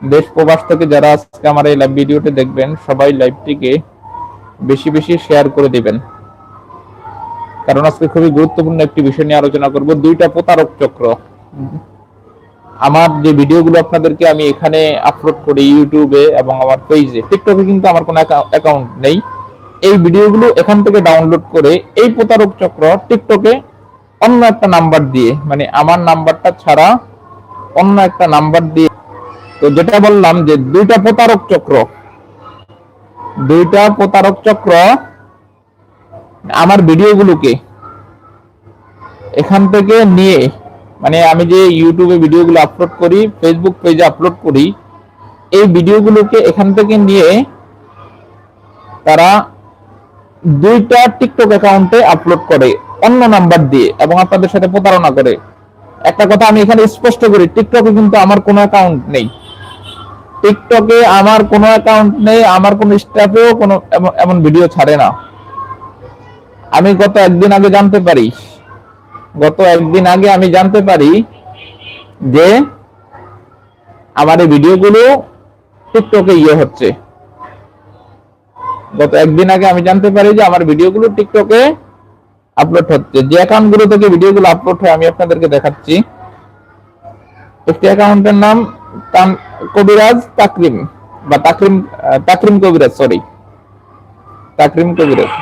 দেশ প্রবাস থেকে যারা আজকে আমার এই লাইভ ভিডিওটি দেখবেন, সবাই লাইভটিকে বেশি বেশি শেয়ার করে দিবেন। কারণ আজকে খুবই গুরুত্বপূর্ণ একটি বিষয় নিয়ে আলোচনা করব, দুইটা প্রতারক চক্র। আমার যে ভিডিওগুলো আপনাদেরকে আমি এখানে আপলোড করি ইউটিউবে এবং আমার পেজে টিকটকে কিন্তু আমার কোনো অ্যাকাউন্ট নেই। এই ভিডিওগুলো এখান থেকে ডাউনলোড করে এই প্রতারক চক্র টিকটকে অন্য একটা নাম্বার দিয়ে মানে আমার নাম্বারটা ছাড়া অন্য একটা নাম্বার দিয়ে, তো যেটা বললাম যে দুইটা প্রতারক চক্র, দুইটা প্রতারক চক্র আমার ভিডিওগুলোকে এখান থেকে নিয়ে মানে আমি যে ইউটিউবে ভিডিওগুলো আপলোড করি ফেসবুক পেজে আপলোড করি, এই ভিডিওগুলোকে এখান থেকে নিয়ে তারা দুইটা টিকটক অ্যাকাউন্টে আপলোড করে। অন্য নাম্বার দিয়ে এবং আপনাদের সাথে প্রতারণা করে। একটা কথা আমি এখানে স্পষ্ট করি টিকটকে কিন্তু আমার কোনো অ্যাকাউন্ট নেই। টিকটকে আমার কোনো অ্যাকাউন্ট নেই, আমার কোনো স্টাফেও কোনো এমন- ভিডিও ছাড়ে না। আমি গত একদিন আগে জানতে পারি, গত একদিন আগে আমি জানতে পারি যে আমার এই ভিডিওগুলো টিকটকে ইয়ে হচ্ছে। গত একদিন আগে আমি জানতে পারি যে আমার ভিডিওগুলো টিকটকে আপলোড হচ্ছে। যে অ্যাকাউন্টগুলো থেকে ভিডিওগুলো আপলোড হয়, আমি আপনাদেরকে দেখাচ্ছি। একটি অ্যাকাউন্টের নাম কবিরাজ তাকরিম, বা তাকরিম তাকরিম কবিরাজ সরি তাকরিম কবিরাজ।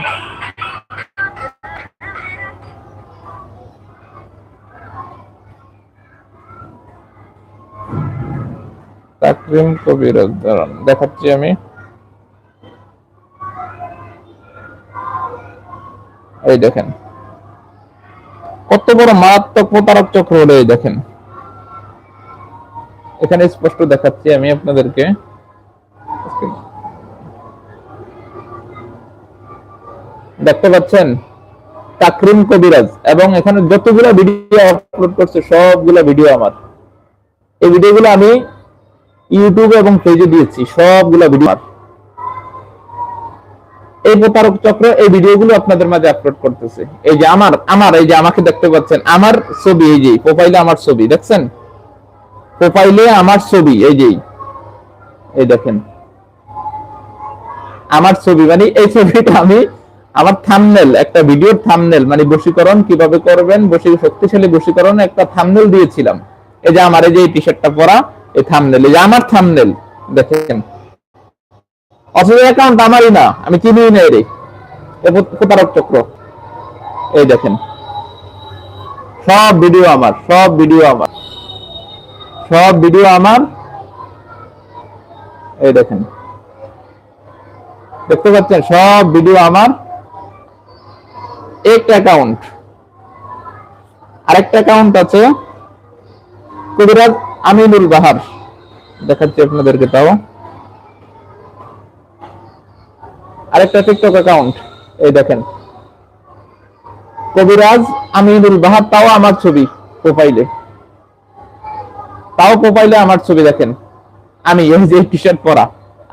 তাকরিম কবিরাজ দেখাচ্ছি আমি। এই দেখেন। কত বড় মারাত্মক প্রতারক চক্র হলো এই দেখেন। এখানে স্পষ্ট দেখাচ্ছি আমি আপনাদেরকে। দেখতে পাচ্ছেন? তাকরিম কবিরাজ। এবং এখানে যতগুলো ভিডিও আপলোড করছে, সবগুলো ভিডিও আমার। এই ভিডিওগুলো আমি ইউটিউবে এবং পেজে দিয়েছি, সবগুলো ভিডিও এই প্রতারক চক্র এই ভিডিওগুলো আপনাদের মাঝে আপলোড করতেছে। এই যে আমার আমার, এই যে আমাকে দেখতে পাচ্ছেন, আমার ছবি, এই যে প্রোফাইলে আমার ছবি, দেখছেন? প্রোফাইলে আমার ছবি, এই যে, এই দেখেন। আমার ছবি মানে এই ছবিটা আমি, আমার থামনেল একটা ভিডিওর থামনেল মানে বশীকরণ কীভাবে করবেন, বশী, শক্তিশালী বশীকরণ একটা থামনেল দিয়েছিলাম। এই যে আমার, এই যে টি শার্টটা পরা, এই থামনেল এই যে আমার থামনেল দেখেন। অথচ অ্যাকাউন্ট আমারই না, আমি চিনি না রে। এ প্রত- প্রতারক চক্র। এই দেখেন। সব ভিডিও আমার, সব ভিডিও আমার। সব ভিডিও আমার। এই দেখেন। দেখতে পাচ্ছেন? সব ভিডিও আমার। একটা অ্যাকাউন্ট আরেকটা অ্যাকাউন্ট আছে। কবিরাজ আমিনুল বাহার। দেখাচ্ছি আপনাদেরকে তাও। আরেকটা টিকটক অ্যাকাউন্ট এই দেখেন। কবিরাজ আমিনুল বাহার, তাও আমার ছবি প্রোফাইলে তাও প্রোফাইলে আমার ছবি দেখেন। আমি এই যে টি শার্ট পরা।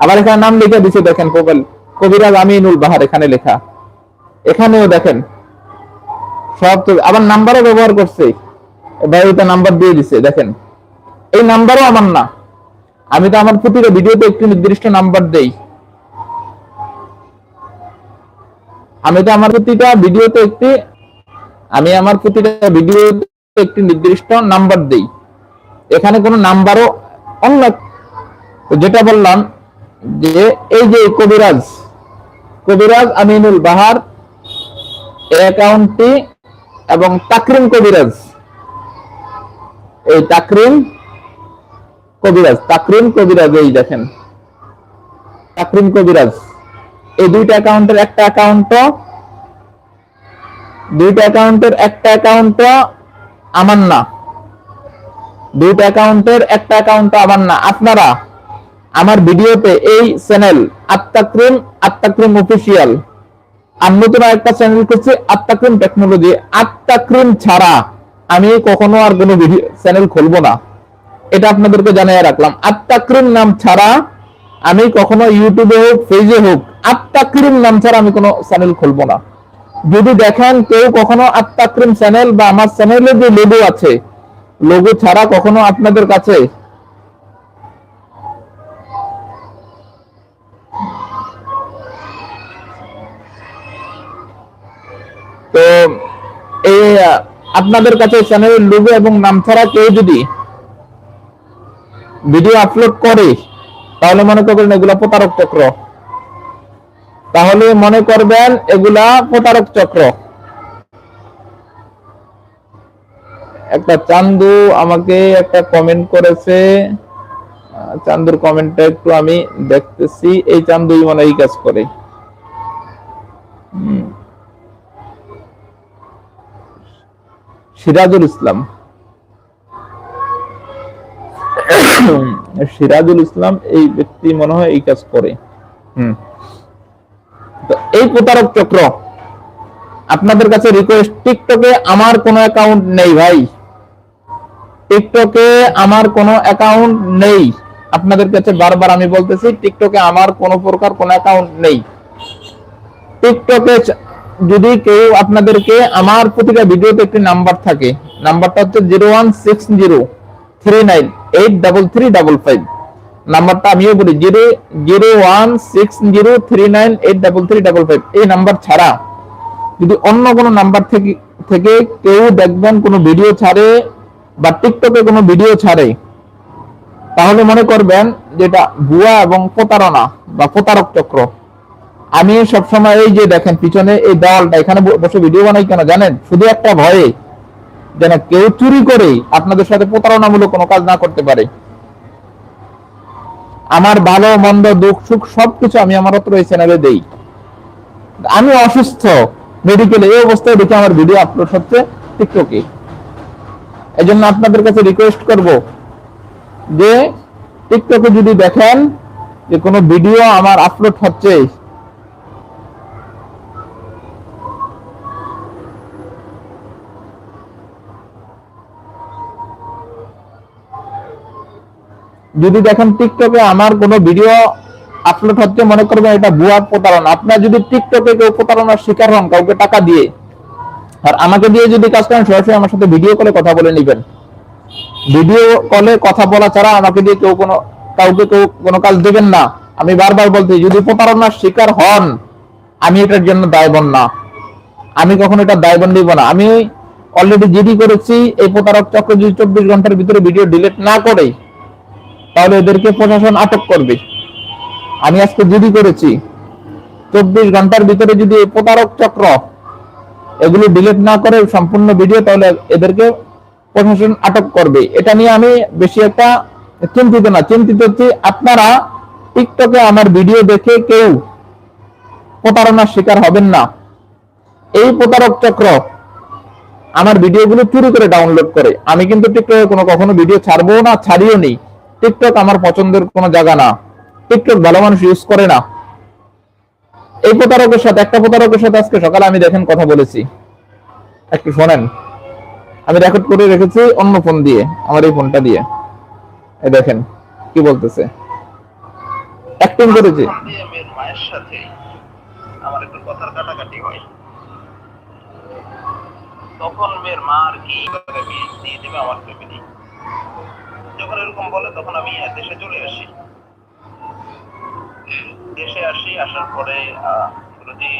আবার এখানে নাম লিখে দিছে, দেখেন প্রোফাইল কবিরাজ আমিনুল বাহার এখানে লেখা। এখানেও দেখেন। সব ছবি আবার নাম্বারও ব্যবহার করছে। ওইটা নাম্বার দিয়ে দিছে, দেখেন। এই নাম্বারও আমার না। আমি তো আমার প্রতিটা ভিডিওতে একটি নির্দিষ্ট নাম্বার দেই। আমি তো আমার প্রতিটা ভিডিওতে একটি, আমি আমার প্রতিটা ভিডিওতে একটি নির্দিষ্ট নাম্বার দেই। এখানে কোনো নাম্বারও অন্য যেটা বললাম যে এই যে কবিরাজ কবিরাজ আমিনুল বাহার অ্যাকাউন্টটি এবং তাকরিম কবিরাজ। এই তাকরিম কবিরাজ তাকরিম কবিরাজ এই দেখেন। তাকরিম কবিরাজ। এই দুইটা অ্যাকাউন্টের একটা অ্যাকাউন্ট দুইটা অ্যাকাউন্টের একটা অ্যাকাউন্ট আমার না। দুইটা অ্যাকাউন্টের একটা অ্যাকাউন্ট আমার না। আপনারা আমার ভিডিওতে এই চ্যানেল আত্মাক্রিম আত্মাক্রিম অফিসিয়াল। একটা চ্যানেল আত্মাক্রিম টেকনোলজি। আত্মাক্রিম ছাড়া আমি কখনো আর কোনো ভিডিও চ্যানেল খুলবো না। এটা আপনাদেরকে জানিয়ে রাখলাম। আত্মাক্রিম নাম ছাড়া আমি কখনো ইউটিউবে হোক পেজে হোক, আত্মাক্রিম নাম ছাড়া আমি কোনো চ্যানেল খুলবো না। যদি দেখেন কেউ কখনো আত্মাক্রিম চ্যানেল বা আমার চ্যানেলে যে লোগো আছে লোগো ছাড়া কখনো আপনাদের কাছে তো এই, আপনাদের কাছে চ্যানেলের লোগো এবং নাম ছাড়া কেউ যদি ভিডিও আপলোড করে, তাহলে মনে করবেন এগুলা প্রতারক চক্র। তাহলে মনে করবেন এগুলা প্রতারক চক্র। একটা চান্দু আমাকে একটা কমেন্ট করেছে। চান্দুর কমেন্টটা একটু আমি দেখতেছি। এই চান্দুই মনে এই কাজ করে। সিরাজুল ইসলাম। সিরাজুল ইসলাম এই ব্যক্তি মনে হয় এই কাজ করে। হুম। এই প্রতারক চক্র। আপনাদের কাছে রিকোয়েস্ট টিকটকে আমার কোনো অ্যাকাউন্ট নেই ভাই। টিকটকে আমার কোনো অ্যাকাউন্ট নেই। আপনাদের কাছে বারবার আমি বলতেছি টিকটকে আমার কোনো প্রকার কোনো অ্যাকাউন্ট নেই। টিকটকে যদি কেউ আপনাদেরকে আমার প্রতিটা ভিডিওতে একটি নাম্বার থাকে নাম্বারটা হচ্ছে zero one six zero three nine eight double three double five নাম্বারটা আমিও বলি, zero zero one six zero three nine eight double three double five. এই নাম্বার ছাড়া যদি অন্য কোনো নাম্বার থেকে থেকে কেউ দেখবেন কোনো ভিডিও ছাড়ে বা টিকটকে কোনো ভিডিও ছাড়ে, তাহলে মনে করবেন যেটা ভুয়া এবং প্রতারণা বা প্রতারক চক্র। আমি সবসময় এই যে দেখেন পিছনে এই দেওয়ালটা, এখানে বসে ভিডিও বানাই কেন জানেন? শুধু একটা ভয়ে যেন কেউ চুরি করে আপনাদের সাথে প্রতারণামূলক কোনো কাজ না করতে পারে। আমার ভালো, মন্দ, দুঃখ, সুখ, সবকিছু আমি আমার অত্র এই চ্যানেলে দেই। আমি অসুস্থ মেডিকেলে এই অবস্থায় দেখে আমার ভিডিও আপলোড হচ্ছে টিকটকে এই জন্য আপনাদের কাছে রিকোয়েস্ট করব যে টিকটকে যদি দেখেন যে কোনো ভিডিও আমার আপলোড হচ্ছে যদি দেখেন টিকটকে আমার কোনো ভিডিও আপলোড হচ্ছে, মনে করবেন এটা ভুয়া প্রতারণা। আপনার যদি টিকটকে কেউ প্রতারণার শিকার হন, কাউকে টাকা দিয়ে, আর আমাকে দিয়ে যদি কাজ করেন, সরাসরি আমার সাথে ভিডিও কলে কথা বলে নেবেন। ভিডিও কলে কথা বলা ছাড়া আমাকে দিয়ে কেউ কোনো, কাউকে কেউ কোনো কাজ দেবেন না। আমি বারবার বলতে যদি প্রতারণার শিকার হন, আমি এটার জন্য দায়বন না। আমি কখনো এটা দায়বন নিব না। আমি অলরেডি জিডি করেছি, এই প্রতারক চক্র যদি চব্বিশ ঘণ্টার ভিতরে ভিডিও ডিলিট না করে তাহলে এদেরকে প্রশাসন আটক করবে। আমি আজকে জিডি করেছি। চব্বিশ ঘণ্টার ভিতরে যদি এই প্রতারক চক্র এগুলো ডিলিট না করে সম্পূর্ণ ভিডিও তাহলে এদেরকে প্রশাসন আটক করবে। এটা নিয়ে আমি বেশি একটা চিন্তিত না। চিন্তিত হচ্ছি, আপনারা টিকটকে আমার ভিডিও দেখে কেউ প্রতারণার শিকার হবেন না। এই প্রতারক চক্র আমার ভিডিওগুলো চুরি করে ডাউনলোড করে। আমি কিন্তু টিকটকে কোনো কখনো ভিডিও ছাড়বো না, ছাড়িও নি টিকটক আমার পছন্দের কোনো জায়গা না। টিকটক ভালো মানুষ ইউজ করে না। এই প্রতারকের সাথে, একটা প্রতারকের সাথে আজকে সকালে আমি দেখেন কথা বলেছি। একটু শোনেন। আমি রেকর্ড করে রেখেছি অন্য ফোন দিয়ে, আমার এই ফোনটা দিয়ে। এই দেখেন, কি বলতেছে। অ্যাক্টিং করেছি। মায়ের সাথে আমার একটু কথার কাটাকাটি হয়। তখন মেয়ের মা আর কি দিয়ে দেবে আমার ফ্যামিলি যখন এরকম বলে তখন আমি দেশে চলে আসি। দেশে আসি আসার পরে আহ, যদি